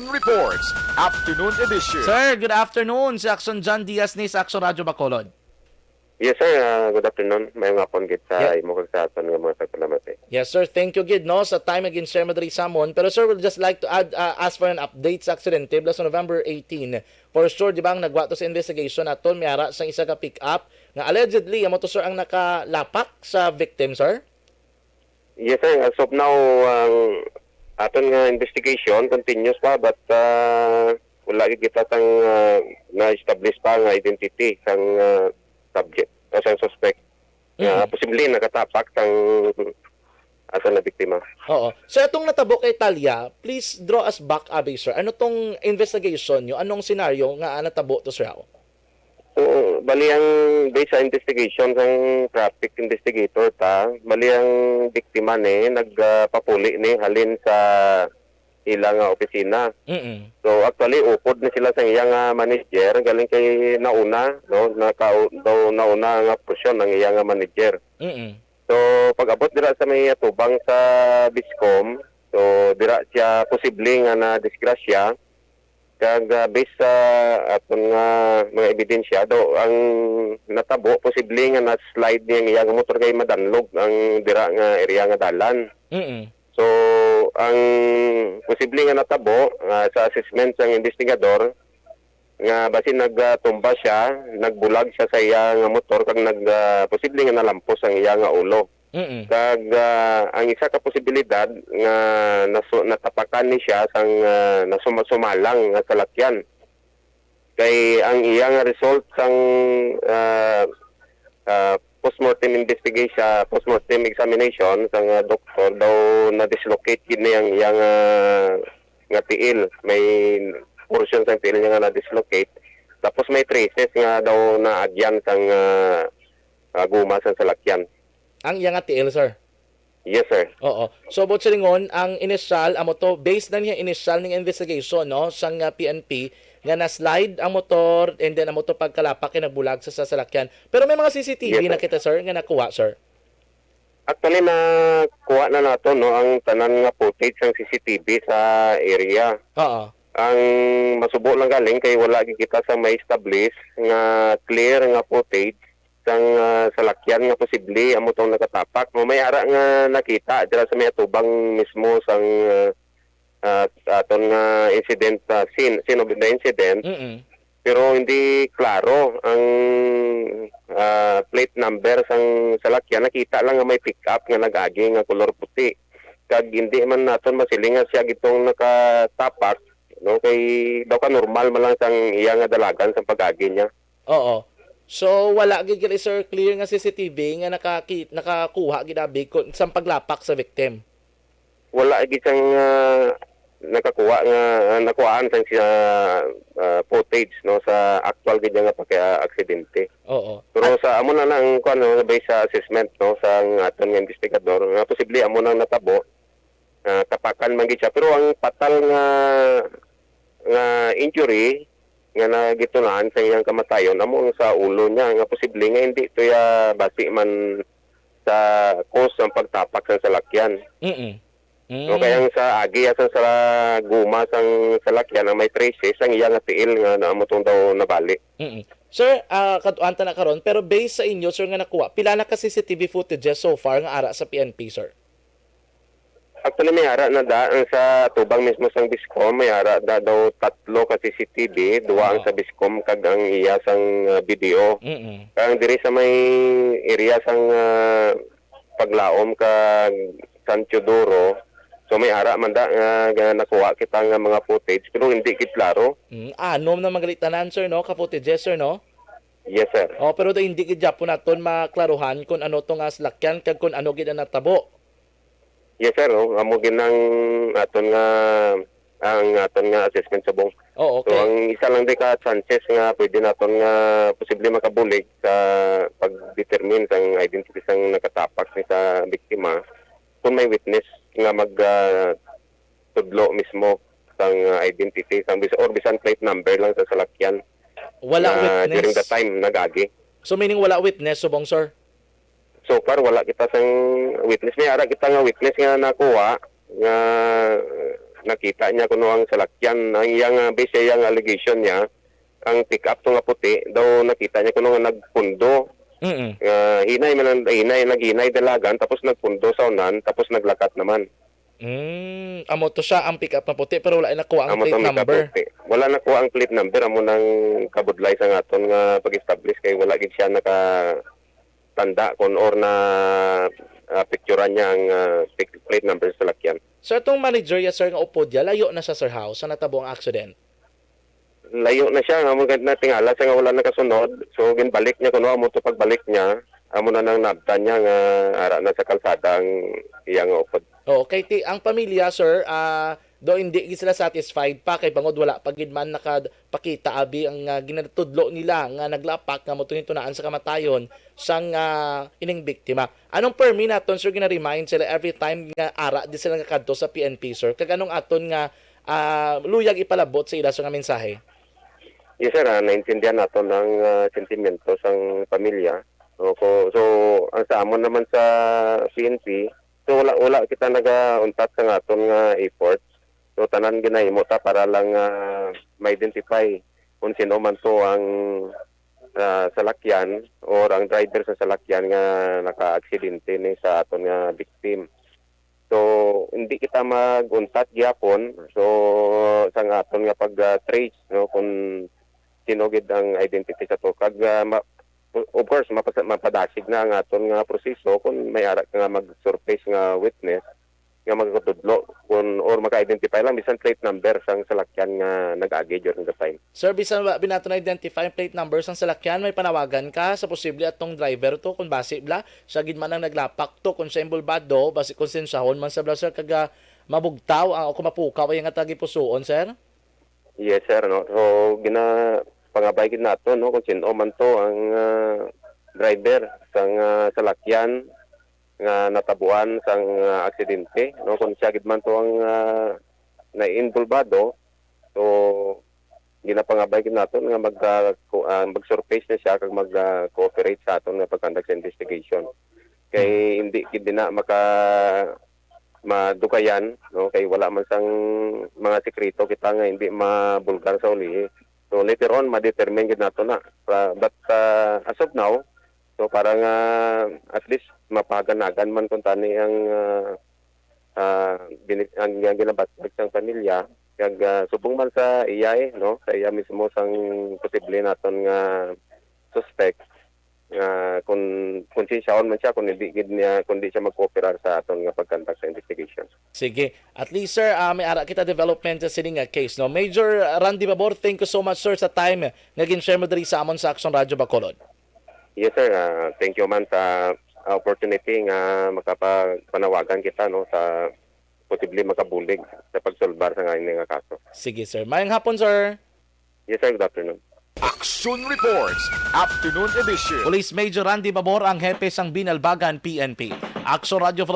Reports, Afternoon Edition. Sir, good afternoon. Si Action John Diaz ni sa Action Radyo Bacolod. Yes sir, Ah, good afternoon. May nga pon git sa Yeah. imo kag sa aton nga mga salamat eh. Yes, sir. Thank you, Gid, no, sa time again share mo diri samon. Pero sir, we'll just like to add, uh, ask for an update sa aksidente sa November 18. For sure, di ba, ang nagwato sa investigation aton may ara sa isa ka pick-up nga allegedly, amo to sir ang nakalapak sa victim, sir? Yes sir, as of now ang aton nga investigation continues pa but uh, wala gid kita tang ah, na-establish pa nga identity sang ah, subject o sang suspect. Nga Mhm. posible nakatapak sang ato na biktima. Oo. So, itong natabo kay Talia, please draw us back, Abi, sir. Ano tong investigation nyo? Anong senaryo nga natabo to, sir? Ako? So, bali ang based sa investigation ng traffic investigator ta, bali ang biktima ni nagpapuli ni halin sa ilang nga opisina. Mm-mm. So actually upod na sila sa iyang nga manager galing kay nauna no naka daw nauna nga portion ng iyang nga manager. Mm-mm. So pag-abot dira sa may tubang sa Biscom, so dira siya posible nga na disgrasya kag uh, based sa aton nga mga ebidensya daw ang natabo posible nga na slide niya iyang motor kay madanlog ang dira nga area nga dalan. Mm-mm. So, ang posible nga natabo nga sa assessment ng investigador nga basin nagtumba siya, nagbulag siya sa iya nga motor kag nag ah, posible nga nalampos ang iya nga ulo. Mm-mm. Kag ah, ang isa ka posibilidad nga naso, natapakan ni siya sang uh, nasumasumalang nga salakyan. Kay ang iya nga result sang ah, ah, postmortem investigation, postmortem examination sang uh, doktor daw na dislocate gid ang iyang ah, nga tiil. May portion sang tiil niya nga na dislocate. Tapos may traces nga daw na agyan sang uh, guma sang salakyan. Ang iya nga tiil, sir. Yes, sir. Oo. So, about sa lingon, ang initial, amo to, based na niya initial ng investigation, no, sang uh, PNP, nga na-slide ang motor, and then ang motor pagkalapak, kinabulag sa sasalakyan. Pero may mga CCTV Yes, na kita, sir, nga nakuha, sir. Actually, nakuha na nato no, ang tanan nga footage ng CCTV sa area. Oo. Ang masubo lang galing kay wala kita sa may establish nga clear nga footage sang ah, salakyan nga posible amo tong nakatapak. Mo may ara nga nakita dira sa may atubang mismo sang uh, aton nga incident ah, scene, scene of the incident. Mm-mm. pero hindi klaro ang ah, plate number sang salakyan nakita lang nga may pick up nga nag-agi nga color puti kag hindi man naton masilingan siya gitong nakatapak no kay daw ka normal man lang sang iya nga dalagan sa pag-agi niya Oo. So, wala gid sir, clear nga CCTV nga nakaki, nakakuha gidabi kun sa paglapak sa victim. wala gid sang ah, nakakuha nga uh, nakuhaan sang siya ah, footage no sa actual gid nga pagka-aksidente Oo. Pero sa amo na lang kuan no based sa assessment no sa aton nga investigador nga posible amo nang natabo uh, tapakan man gid siya pero ang fatal nga nga injury nga nagitunan sa iyang kamatayon amo ang sa ulo niya nga posible nga hindi to ya basi man sa cause ng pagtapak sa salakyan. Mm-mm. Mm. No kaya ang sa agi asan sa guma sang salakyan ang may traces ang iyang nga tiil nga naamo tong daw nabali. Mm-mm. Sir, uh, katuanta na karon pero based sa inyo sir nga nakuha, pila na ka CCTV footages so far nga ara sa PNP sir? Actually, may ara na da ang sa tubang mismo sang Biscom, may ara da daw tatlo ka CCTV, duwa ang sa Biscom kag ang iya sang uh, video. Mm-mm. Kang diri sa may area sang uh, paglaom kag San Teodoro, so may ara man da nga, nga nakuha kita nga mga footage pero hindi gid klaro. Mm, anom na magalitanan sir no, ka footages sir no? Yes sir. Oh, pero do hindi gid Japon naton maklaruhan kung ano to nga slakyan kag kung ano gid ang natabo. Yes sir, oh. amo gid nang aton nga ang aton nga assessment sa bong Oh, So okay. ang isa lang di ka chances nga pwede naton nga posible makabulig sa pag-determine sang identity sang nakatapak ni sa biktima kung may witness nga mag ah, tudlo mismo sang ah, identity sang bis- or bisan plate number lang sa salakyan Wala na witness. during the time nagagi. So meaning wala witness subong sir? So far wala kita sang witness may ara kita nga witness nga nakuha nga nakita niya kuno ang salakyan ang iyang uh, base iyang allegation niya ang pick up nga puti daw nakita niya kuno nga nagpundo Mm. nga hinay man hinay naghinay dalagan tapos nagpundo sa unan tapos naglakat naman Mm, amo to siya ang pick up na puti pero wala na nakuha ang Amo plate number. kaputi. wala na ko ang plate number amo nang kabudlay sa ngaton nga pag-establish kay wala gid siya naka tanda kon or na uh, picturean niya ang pic- plate number sa lakyan Sir, itong manager ya sir nga upod ya, layo na sa sir house sa natabo ang accident. layo na siya nga mo na tingala sa nga wala nakasunod. So ginbalik niya kuno amo to pagbalik niya amo na nang nabtan niya nga ara na sa kalsada ang iyang upod Oo, kay ti ang pamilya sir, ah do hindi sila satisfied pa kay bangod wala pag gid man nakapakita abi ang uh, ginatudlo nila nga naglapak nga moto nito naan sa kamatayon sang ah, ining biktima. Anong permi naton sir gina-remind sila every time nga ara di sila nakadto sa PNP sir. Kaganong aton nga ah, luyag ipalabot sa ila sa nga mensahe. Yes sir, ah, naintindihan nato ng ah, sentimento sang pamilya. So, so ang sa amon naman sa PNP, so wala wala kita nagauntat sa aton nga effort. So tanan ginahimo ta para lang ah, ma-identify kung sino man to ang ah, salakyan or ang driver sa salakyan nga naka-aksidente ni sa aton nga victim. So hindi kita maguntat gyapon. So sa nga aton nga pag-trace no kung sino gid ang identity sa to kag ah, ma- of course mapas- mapadasig na ang aton nga proseso kung may ara nga mag-surface nga witness nga magkatudlo kung or maka-identify lang bisan plate number sang salakyan nga nag-agi during the time. Sir, bisan ba binato na identify ang plate numbers ng salakyan, may panawagan ka sa posible atong driver to kung base bla, siya gid man ang naglapak to kung siya imbulbado, base konsensyahon man sa bla sir kaga mabugtaw ang o kumapukaw ay nga tagi pusuon, sir. Yes sir no. So gina pangabay gid nato no kung sino man to ang ah, driver sang ah, salakyan nga natabuan sang ah, aksidente no? Kung siya gid man to ang uh, na-involvado so ginapangabay gid nato nga mag ah, ko- ah, mag-surface na siya kag mag-cooperate sa aton nga pagkandak sa investigation. Kay hindi gid na maka madukayan no? Kay wala man sang mga sekreto kita nga hindi mabulgar sa uli so later on ma-determine gid nato na. But uh, as of now so para nga at least mapaganagan man kung tani ang uh, uh, ang, ang ginabatag sang pamilya kag uh, subong man sa iya eh, no sa iya mismo sang posible naton nga suspect nga kung konsensyaon man siya kung hindi gid niya kundi siya mag-cooperar sa aton nga pagkandak sa investigation. Sige. At least sir, ah, may ara kita development sa sining case no. Major Randy Babor, thank you so much sir sa time nga gin-share mo diri sa amon sa Action Radio Bacolod. Yes sir, Ah, thank you man sa opportunity nga makapanawagan kita no sa posible makabulig sa pagsolbar sa ngayon nga kaso. Sige sir. Mayang hapon sir. Yes sir, good afternoon. Action Reports, Afternoon Edition. Police Major Randy Babor ang hepe sang Binalbagan PNP. Action Radio